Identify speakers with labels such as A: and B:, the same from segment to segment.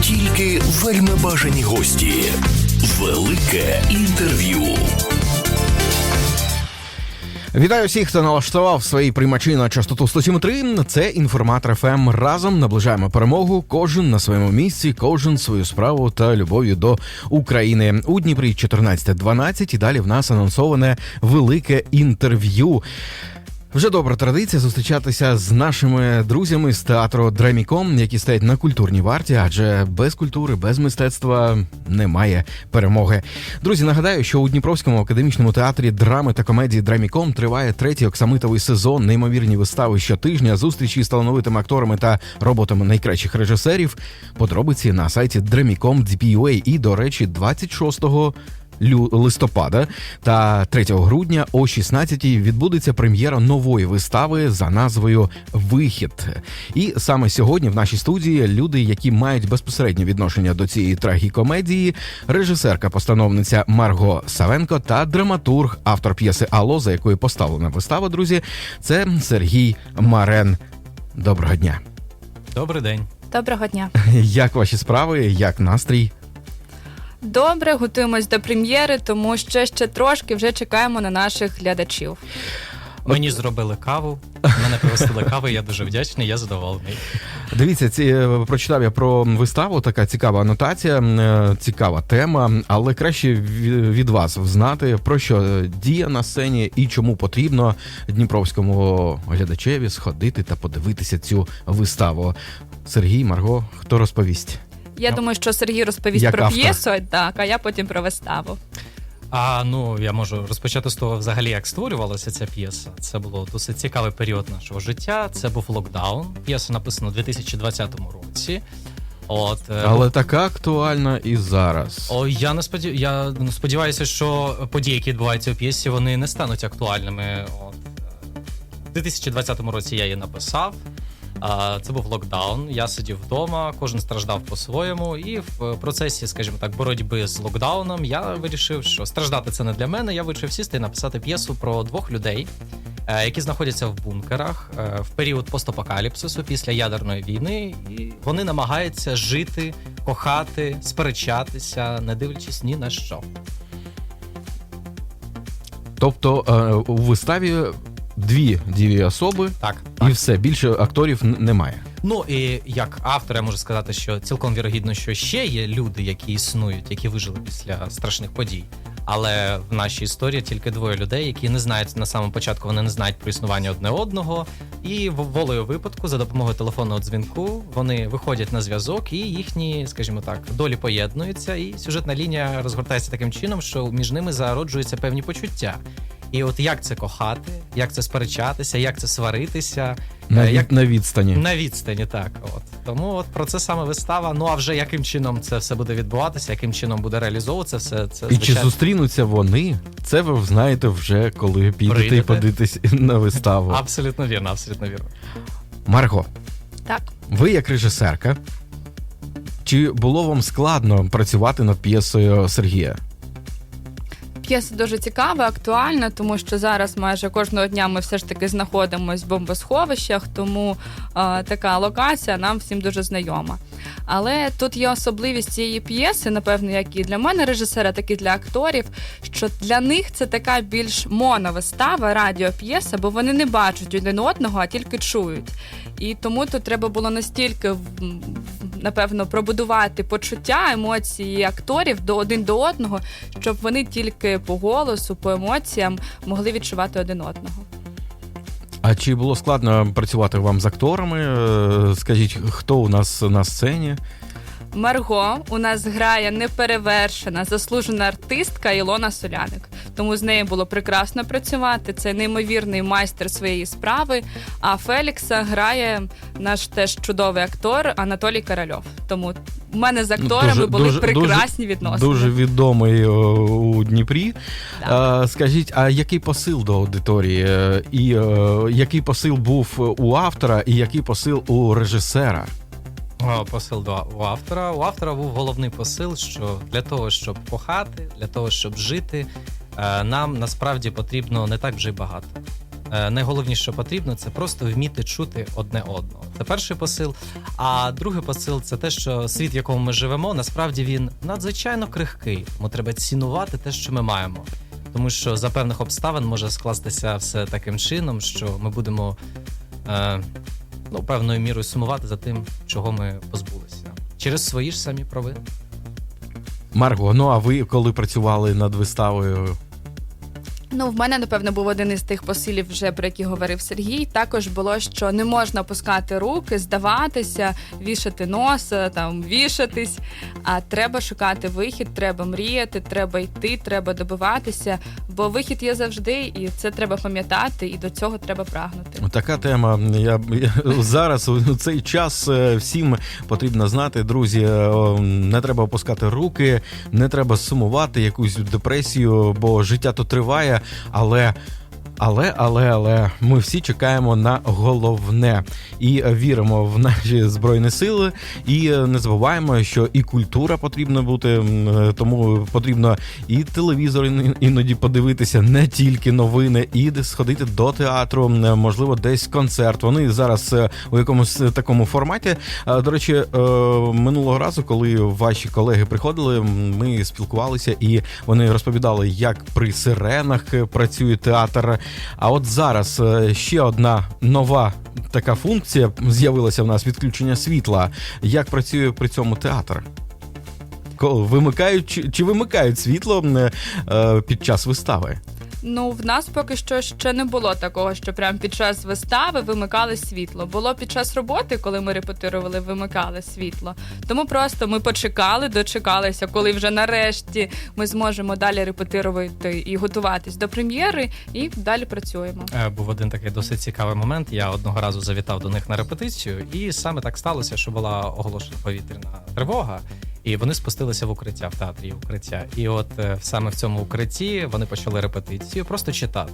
A: Тільки вельми бажані гості. Велике інтерв'ю.
B: Вітаю всіх, хто налаштував свої приймачі на частоту 107.3. Це інформатор ФМ. Разом наближаємо перемогу. Кожен на своєму місці, кожен свою справу та любов'ю до України. У Дніпрі 14.12 і далі в нас анонсоване велике інтерв'ю. Вже добра традиція зустрічатися з нашими друзями з театру Дреміком, які стоять на культурній варті, адже без культури, без мистецтва немає перемоги. Друзі, нагадаю, що у Дніпровському академічному театрі драми та комедії Дреміком триває третій оксамитовий сезон. Неймовірні вистави щотижня, зустрічі з талановитими акторами та роботами найкращих режисерів. Подробиці на сайті Dramicom.dpa і, до речі, 26 лю- листопада та 3 грудня о 16-й відбудеться прем'єра нової вистави за назвою Вихід. І саме сьогодні в нашій студії люди, які мають безпосереднє відношення до цієї трагікомедії, режисерка-постановниця Марго Савенко та драматург, автор п'єси Ало, за якою поставлена вистава, друзі, це Сергій Марен. Доброго дня!
C: Добрий день.
D: Доброго дня.
B: Як ваші справи? Як настрій?
D: Добре, готуємось до прем'єри, тому ще ще трошки вже чекаємо на наших глядачів.
C: Мені зробили каву, мене пригостили кави, я дуже вдячний, я задоволений.
B: Дивіться, ці е, прочитав я про виставу. Така цікава анотація, е, цікава тема. Але краще ві- від вас знати про що діє на сцені і чому потрібно дніпровському глядачеві сходити та подивитися цю виставу. Сергій Марго, хто розповість?
D: Я
C: Ну,
D: думаю, що Сергій розповість
B: як
D: про
B: автор.
D: п'єсу, так, а я потім про виставу.
C: А ну я можу розпочати з того, взагалі, як створювалася ця п'єса. Це було досить цікавий період нашого життя. Це був локдаун. П'єса написана у 2020 році. От е,
B: Але така актуальна і зараз.
C: О, я не сподів... я ну, сподіваюся, що події, які відбуваються у п'єсі, вони не стануть актуальними. От. е, У 2020 році я її написав. Це був локдаун. Я сидів вдома, кожен страждав по-своєму. І в процесі, скажімо так, боротьби з локдауном я вирішив, що страждати це не для мене. Я вирішив сісти і написати п'єсу про двох людей, е, які знаходяться в бункерах е, в період постапокаліпсису після ядерної війни, і вони намагаються жити, кохати, сперечатися, не дивлячись ні на що.
B: Тобто е, у виставі дві діві особи,
C: Так,
B: і все більше акторів н- немає.
C: Ну і як автор я можу сказати, що цілком вірогідно, що ще є люди, які існують, які вижили після страшних подій. Але в нашій історії тільки двоє людей, які не знають на самому початку, вони не знають про існування одне одного. І в- волею випадку, за допомогою телефонного дзвінку, вони виходять на зв'язок, і їхні, скажімо так, долі поєднуються. І сюжетна лінія розгортається таким чином, що між ними зароджуються певні почуття. І от як це кохати, як це сперечатися, як це сваритися,
B: На,
C: е,
B: від-
C: як
B: на відстані.
C: на відстані, так. От. Тому от про це саме вистава. Ну а вже яким чином це все буде відбуватися, яким чином буде реалізовуватися все це
B: І чи зустрінуться вони? Це ви знаєте вже, коли підете і
C: Прийдете.
B: подивитесь на виставу.
C: Абсолютно вірно, абсолютно вірно.
B: Марго,
D: Так.
B: ви як режисерка, чи було вам складно працювати над п'єсою Сергія?
D: П'єса дуже цікава, актуальна, тому що зараз майже кожного дня ми все ж таки знаходимося в бомбосховищах, тому е, така локація нам всім дуже знайома. Але тут є особливість цієї п'єси, напевно, як і для мене режисера, так і для акторів, що для них це така більш моновистава, радіоп'єса, бо вони не бачать один одного, а тільки чують. І тому тут треба було настільки напевно пробудувати почуття, емоції акторів до один до одного, щоб вони тільки по голосу, по емоціям могли відчувати один одного.
B: А чи було складно працювати вам з акторами? Е, Скажіть, хто у нас на сцені?
D: Марго у нас грає неперевершена, заслужена артистка Ілона Соляник. Тому з нею було прекрасно працювати. Це неймовірний майстер своєї справи. А Фелікса грає наш теж чудовий актор Анатолій Корольов. Тому в мене з акторами
B: Дуже-
D: були
B: дуже-
D: прекрасні відносини.
B: Дуже відомий у Дніпрі. Е, Скажіть, а який посил до аудиторії? Е, І е, який посил був у автора, і який посил у режисера?
C: Посил до у автора. У автора був головний посил, що для того, щоб кохати, для того, щоб жити, е, нам насправді потрібно не так вже й багато. Е, найголовніше, що потрібно, це просто вміти чути одне одного. Це перший посил. А другий посил це те, що світ, в якому ми живемо, насправді він надзвичайно крихкий. Тому треба цінувати те, що ми маємо. Тому що за певних обставин може скластися все таким чином, що ми будемо е, ну, певною мірою сумувати за тим, чого ми позбулися. Через свої ж самі провини.
B: Марго, ну а ви коли працювали над виставою?
D: Ну, в мене, напевно, був один із тих посилів, вже про які говорив Сергій. Також було, що не можна пускати руки, здаватися, вішати носа, там вішатись. А треба шукати вихід, треба мріяти, треба йти, треба добиватися. Бо вихід є завжди, і це треба пам'ятати, і до цього треба прагнути.
B: Така тема. Я, я зараз у цей час е, всім потрібно знати, друзі. е, Не треба опускати руки, не треба сумувати якусь депресію, бо життя то триває, але. Але, але, але ми всі чекаємо на головне і віримо в наші збройні сили, і не забуваємо, що і культура потрібна бути, е, тому потрібно і телевізор ін- іноді подивитися, не тільки новини, і сходити до театру, можливо, десь концерт. Вони зараз е, у якомусь такому форматі. Е, До речі, е, минулого разу, коли ваші колеги приходили, ми спілкувалися, і вони розповідали, як при сиренах е, працює театр. А от зараз е, ще одна нова така функція з'явилася в нас відключення світла. Як працює при цьому театр? Вимикають чи, вимикають світло е, під час вистави?
D: Ну, в нас поки що ще не було такого, що прямо під час вистави вимикали світло. Було під час роботи, коли ми репетирували, вимикали світло. Тому просто ми почекали, дочекалися, коли вже нарешті ми зможемо далі репетирувати і готуватись до прем'єри, і далі працюємо.
C: Е, Був один такий досить цікавий момент. Я одного разу завітав до них на репетицію, і саме так сталося, що була оголошена повітряна тривога, і вони спустилися в укриття в театрі укриття. І от е, саме в цьому укритті вони почали репетицію, просто читати.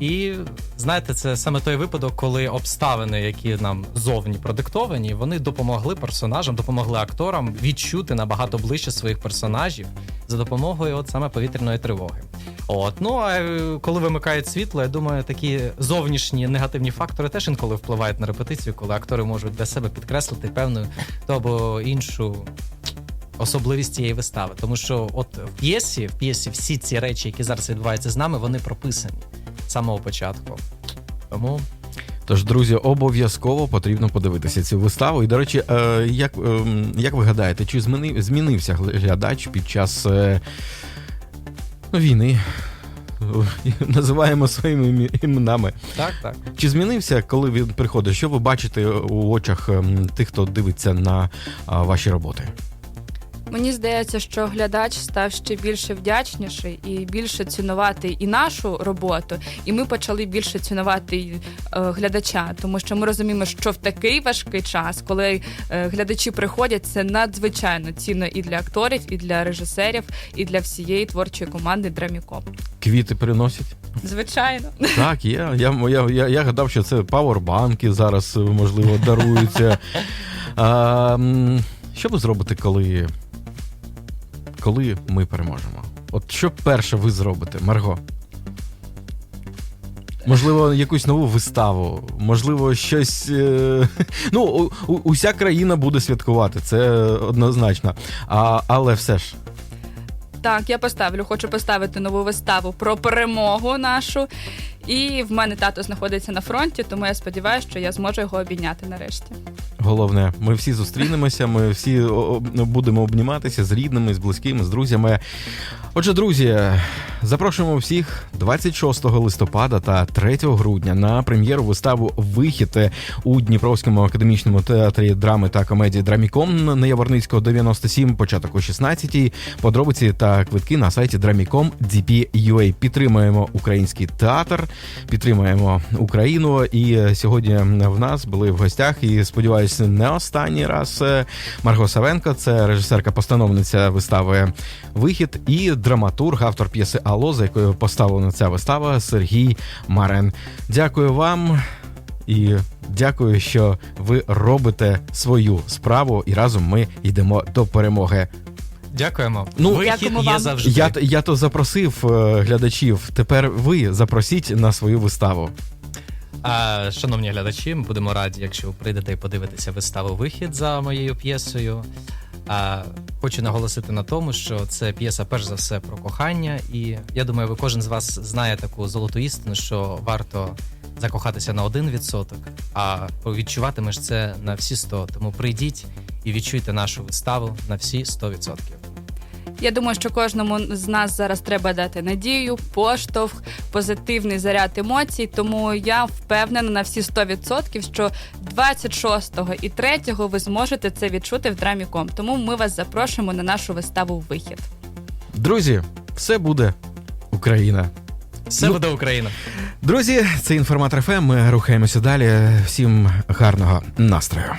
C: І знаєте, це саме той випадок, коли обставини, які нам зовні продиктовані, вони допомогли персонажам, допомогли акторам відчути набагато ближче своїх персонажів за допомогою от саме повітряної тривоги. От ну а е, коли вимикають світло, я думаю, такі зовнішні негативні фактори теж інколи впливають на репетицію, коли актори можуть для себе підкреслити певну ту або іншу. Особливість цієї вистави, тому що от в п'єсі, в п'єсі всі ці речі, які зараз відбуваються з нами, вони прописані з самого початку. Тому
B: Тож, друзі, обов'язково потрібно подивитися цю виставу. І, до речі, е, як, е, як ви гадаєте, чи змінив, змінився глядач під час е, ну, війни? Називаємо своїми іменами.
C: так, так.
B: Чи змінився, коли він приходить? Що ви бачите у очах ем, тих, хто дивиться на ваші роботи?
D: Мені здається, що глядач став ще більше вдячніший і більше цінувати і нашу роботу, і ми почали більше цінувати е, глядача, тому що ми розуміємо, що в такий важкий час, коли е, глядачі приходять, це надзвичайно цінно і для акторів, і для режисерів, і для всієї творчої команди Драмікоп.
B: Квіти приносять?
D: Звичайно.
B: Так, є. Я, я, я, я гадав, що це пауербанки зараз, можливо, даруються. А, що ви зробите, коли, коли ми переможемо? От що перше ви зробите, Марго? Можливо, якусь нову виставу, можливо, щось. е, Ну, у- уся країна буде святкувати, це однозначно. А, але все ж,
D: Так, я поставлю, хочу поставити нову виставу про перемогу нашу. І в мене тато знаходиться на фронті, тому я сподіваюся, що я зможу його обійняти нарешті.
B: Головне, ми всі зустрінемося, ми всі будемо обніматися з рідними, з близькими, з друзями. Отже, друзі, запрошуємо всіх 26 листопада та 3 грудня на прем'єру виставу Вихід у Дніпровському академічному театрі драми та комедії Драміком на Яворницького 97, початок о 16 Подробиці та квитки на сайті Dramicom Підтримуємо український театр, підтримуємо Україну. І сьогодні в нас були в гостях. І сподіваюся, не останній раз е, Марго Савенко, це режисерка-постановниця вистави Вихід і драматург, автор п'єси Алло, за якою поставлена ця вистава Сергій Марен. Дякую вам. І дякую, що ви робите свою справу, і разом ми йдемо до перемоги.
C: Дякуємо.
B: Ну,
C: Вихід
D: Дякуємо
C: є
D: вам.
C: завжди.
B: Я, я то запросив е, глядачів. Тепер ви запросіть на свою виставу.
C: А, шановні глядачі, ми будемо раді, якщо ви прийдете і подивитеся виставу Вихід за моєю п'єсою. А, хочу наголосити на тому, що це п'єса перш за все про кохання, і я думаю, ви кожен з вас знає таку золоту істину, що варто закохатися на один відсоток, а відчуватимеш це на всі 100. Тому прийдіть і відчуйте нашу виставу на всі 100%.
D: Я думаю, що кожному з нас зараз треба дати надію, поштовх, позитивний заряд емоцій. Тому я впевнена на всі 100%, що 26-го і 3-го ви зможете це відчути в драмі.ком. Тому ми вас запрошуємо на нашу виставу Вихід.
B: Друзі, все буде Україна.
C: Все
B: Ну,
C: буде Україна!
B: Друзі, це інформатор ФМ. Ми рухаємося далі. Всім гарного настрою.